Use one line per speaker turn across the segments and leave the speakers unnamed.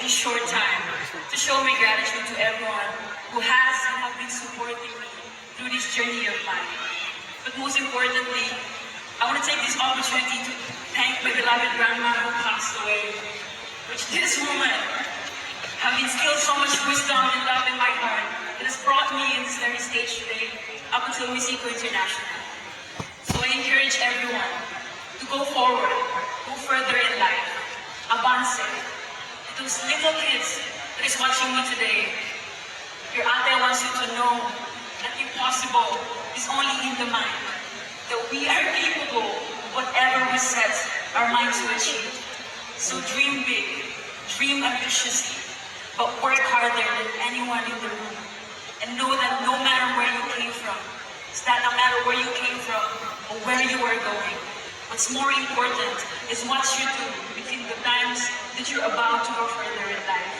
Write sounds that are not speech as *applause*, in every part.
this short time to show my gratitude to everyone who has and have been supporting me through this journey of mine. But most importantly, I want to take this opportunity to thank my beloved grandma who passed away, which this woman have instilled so much wisdom and love in my heart that has brought me in this very stage today up until Miss Eco International. So I encourage everyone to go forward, go further in life, avance. To those little kids that is watching me today, your ate wants you to know that impossible is only in the mind. That we are capable of whatever we set our mind to achieve. So dream big, dream ambitiously, but work harder than anyone in the room. And know that no matter where you came from, it's that no matter where you came from or where you are going, what's more important is what you do between the times that you're about to go further in life.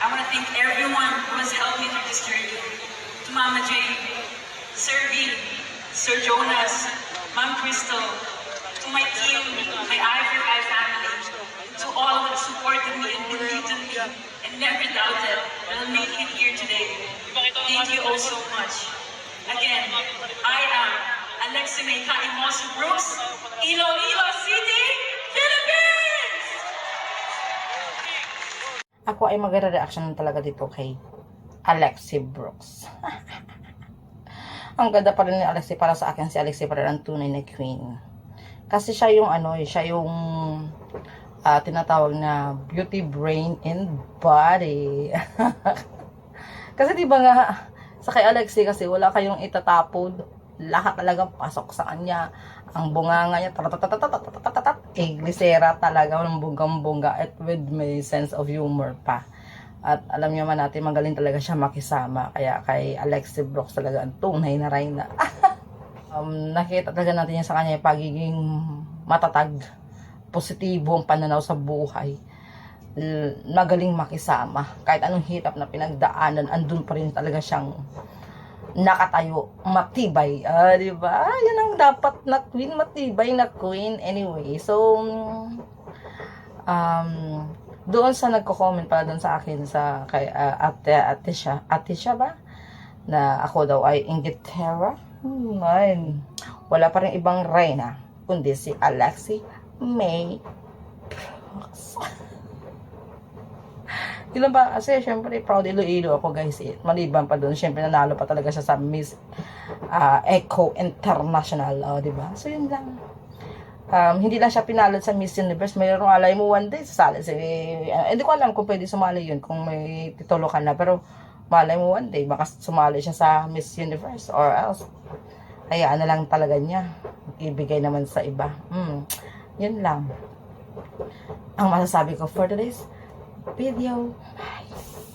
I want to thank everyone who has helped me through this journey. To Mama Jane, Sir V, Sir Jonas, Ma'am Crystal, to my team, my Eye family, to all have supported me and believed in me and never doubted that I'll make it here today. Thank you all so much. Again, I am Alexi May Kaimos Brooks, Iloilo City, Philippines!
Ako ay magre-reaction talaga dito kay Alexi Brooks. *laughs* ang ganda pa rin ni Alexi para sa akin si Alexi pa rin tunay na queen. Kasi siya yung ano, eh, siya yung ah, tinatawag na beauty brain and body. *laughs* kasi di ba nga sa kay Alexi kasi wala kayong itatapod lahat talaga pasok sa kanya. Ang bunganga niya, iglisera eh, talaga ng bunggang-bunga at with may sense of humor pa. At alam niyo man natin, magaling talaga siya makisama. Kaya kay Alexi Brooks talaga ang tunay na Reyna. *laughs* um, nakita talaga natin yan sa kanya yung pagiging matatag, positibo ang pananaw sa buhay. Magaling makisama. Kahit anong hirap na pinagdaanan, andun pa rin talaga siyang nakatayo, matibay. Ah, di ba? Yan ang dapat na queen, matibay na queen. Anyway, so, um, doon sa nagko-comment pala doon sa akin sa kay uh, ate ate siya ate siya ba na ako daw ay Inglaterra hmm, man wala pa rin ibang reyna kundi si Alexi May Brooks. *laughs* Lang ba? Kasi syempre proud Iloilo ako guys. Eh. Maliban pa doon, syempre nanalo pa talaga siya sa Miss ah, Echo International. Oh, di ba? So yun lang. Um, hindi lang siya pinalad sa Miss Universe. Mayroong alay mo one day, sasali si... Uh, hindi ko alam kung pwede sumali yun, kung may titulo ka na. Pero malay mo one day, baka sumali siya sa Miss Universe or else. Hayaan na lang talaga niya. Ibigay naman sa iba. Hmm. Yun lang. Ang masasabi ko for today's video. Bye.